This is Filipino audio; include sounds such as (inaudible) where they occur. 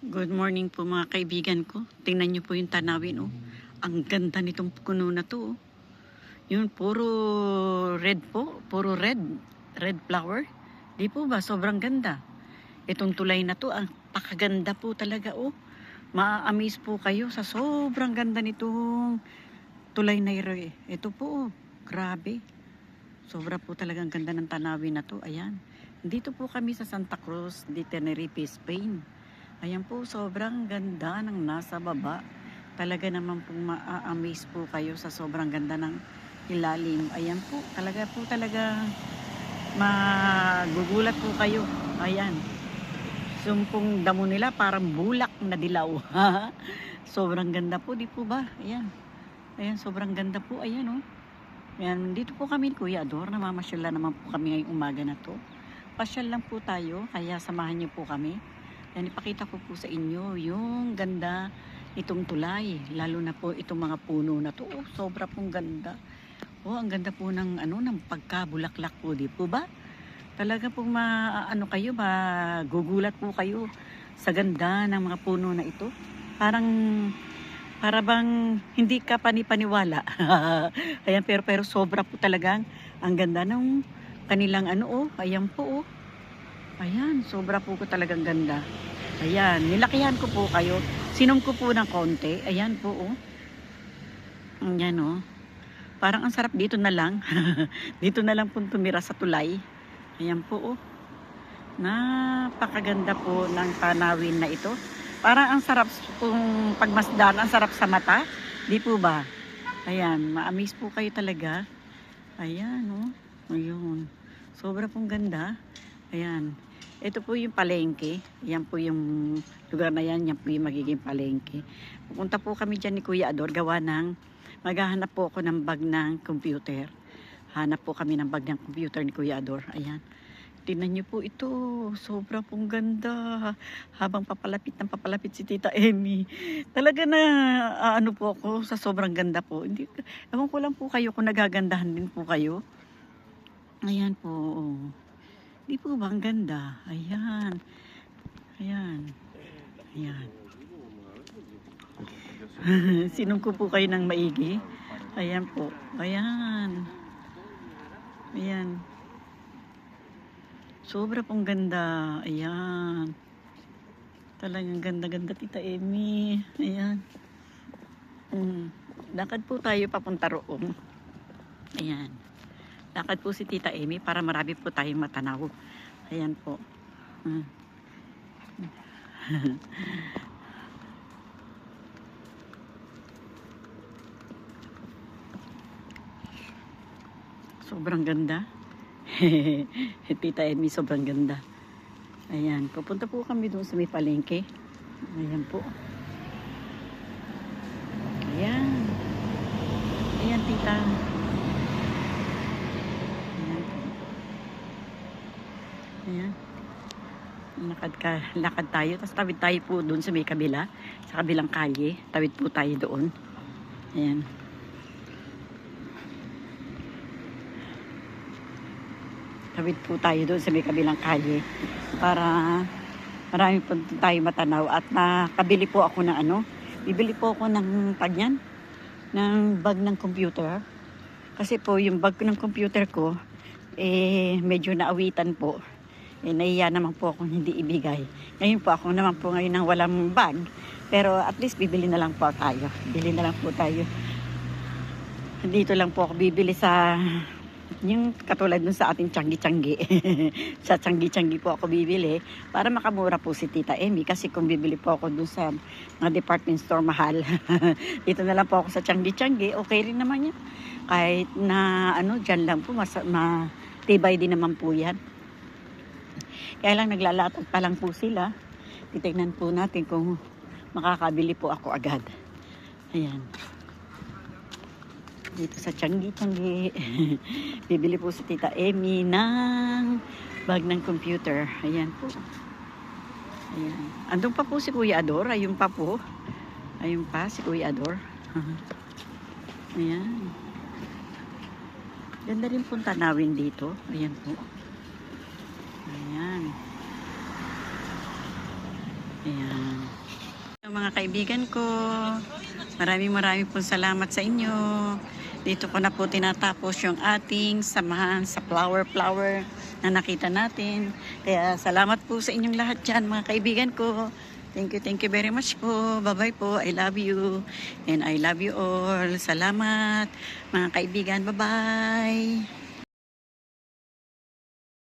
Good morning po mga kaibigan ko. Tingnan niyo po yung tanawin oh. Ang ganda nitong puno na to. oh. Yun, puro red po. Puro red. Red flower. Di po ba? Sobrang ganda. Itong tulay na to, ang pakaganda po talaga oh. Ma-amaze po kayo sa sobrang ganda nitong tulay na iro eh. Ito po oh. Grabe. Sobra po talagang ganda ng tanawin na to. Ayan. Dito po kami sa Santa Cruz de Tenerife, Spain. Ayan po, sobrang ganda ng nasa baba. Talaga naman po ma-amaze po kayo sa sobrang ganda ng ilalim. Ayan po, talaga po talaga magugulat po kayo. Ayan. Sumpong damo nila parang bulak na dilaw. (laughs) sobrang ganda po, di po ba? Ayan. Ayan, sobrang ganda po. Ayan, oh. Ayan, dito po kami, Kuya Ador. Namamasyal na naman po kami ngayong umaga na to. Pasyal lang po tayo, kaya samahan niyo po kami. Yan, ipakita ko po sa inyo yung ganda itong tulay. Lalo na po itong mga puno na to. Oh, sobra pong ganda. Oh, ang ganda po ng ano ng pagkabulaklak po, di po ba? Talaga pong ma ano kayo, magugulat po kayo sa ganda ng mga puno na ito. Parang para bang hindi ka panipaniwala. (laughs) Ayan, pero pero sobra po talagang ang ganda ng kanilang ano oh, ayan po oh. Ayan, sobra po ko talagang ganda. Ayan, nilakihan ko po kayo. Sinom ko po ng konti. Ayan po, oh. Ayan, oh. Parang ang sarap dito na lang. (laughs) dito na lang po tumira sa tulay. Ayan po, oh. Napakaganda po ng tanawin na ito. Parang ang sarap pong pagmasdan, ang sarap sa mata. Di po ba? Ayan, ma-amaze po kayo talaga. Ayan, oh. Ayun. Sobra pong ganda. Ayan. Ito po yung palengke. Yan po yung lugar na yan. Yan po yung magiging palengke. Pupunta po kami dyan ni Kuya Ador. Gawa ng, maghahanap po ako ng bag ng computer. Hanap po kami ng bag ng computer ni Kuya Ador. Ayan. Tingnan niyo po ito. Sobra pong ganda. Habang papalapit ng papalapit si Tita Emmy. Talaga na ah, ano po ako sa sobrang ganda po. Hindi, ewan ko lang po kayo kung nagagandahan din po kayo. Ayan po. Di po ba ang ganda? Ayan. Ayan. Ayan. (laughs) Sinong ko po kayo ng maigi? Ayan po. Ayan. Ayan. Sobra pong ganda. Ayan. Talagang ganda-ganda, Tita Emmy. Ayan. Mm. Lakad po tayo papunta roon. Ayan. Lakad po si Tita Amy para marami po tayong matanaw. Ayan po. Mm. (laughs) sobrang ganda. (laughs) Tita Amy, sobrang ganda. Ayan, pupunta po kami doon sa may palengke. Ayan po. Ayan. Ayan, tita. Ayan po. Ayan. Lakad, ka, lakad tayo. Tapos tawid tayo po doon sa may kabila. Sa kabilang kalye. Tawid po tayo doon. Ayan. Tawid po tayo doon sa may kabilang kalye. Para marami po tayo matanaw. At nakabili po ako ng ano. Bibili po ako ng tagyan. Ng bag ng computer. Kasi po yung bag ng computer ko, eh medyo naawitan po. Eh nahiya naman po akong hindi ibigay. Ngayon po ako naman po ngayon ng walang bag. Pero at least bibili na lang po tayo. Bili na lang po tayo. Dito lang po ako bibili sa yung katulad dun sa ating tiyanggi-tiyanggi. (laughs) sa tiyanggi-tiyanggi po ako bibili para makamura po si Tita Emmy. Kasi kung bibili po ako dun sa mga department store mahal, (laughs) dito na lang po ako sa tiyanggi-tiyanggi. Okay rin naman yan. Kahit na ano, dyan lang po, mas, matibay din naman po yan. Kaya lang naglalatag pa lang po sila. Titignan po natin kung makakabili po ako agad. Ayan. Dito sa Changi Changi. (laughs) Bibili po si Tita Emmy ng bag ng computer. Ayan po. Ayan. Andun pa po si Kuya Ador. Ayun pa po. Ayun pa si Kuya Ador. (laughs) Ayan. Ganda rin pong tanawin dito. Ayan po. Ayan. Ayan. Mga kaibigan ko, maraming maraming po salamat sa inyo. Dito ko na po tinatapos yung ating samahan sa flower flower na nakita natin. Kaya salamat po sa inyong lahat dyan mga kaibigan ko. Thank you, thank you very much po. Bye-bye po. I love you. And I love you all. Salamat mga kaibigan. Bye-bye.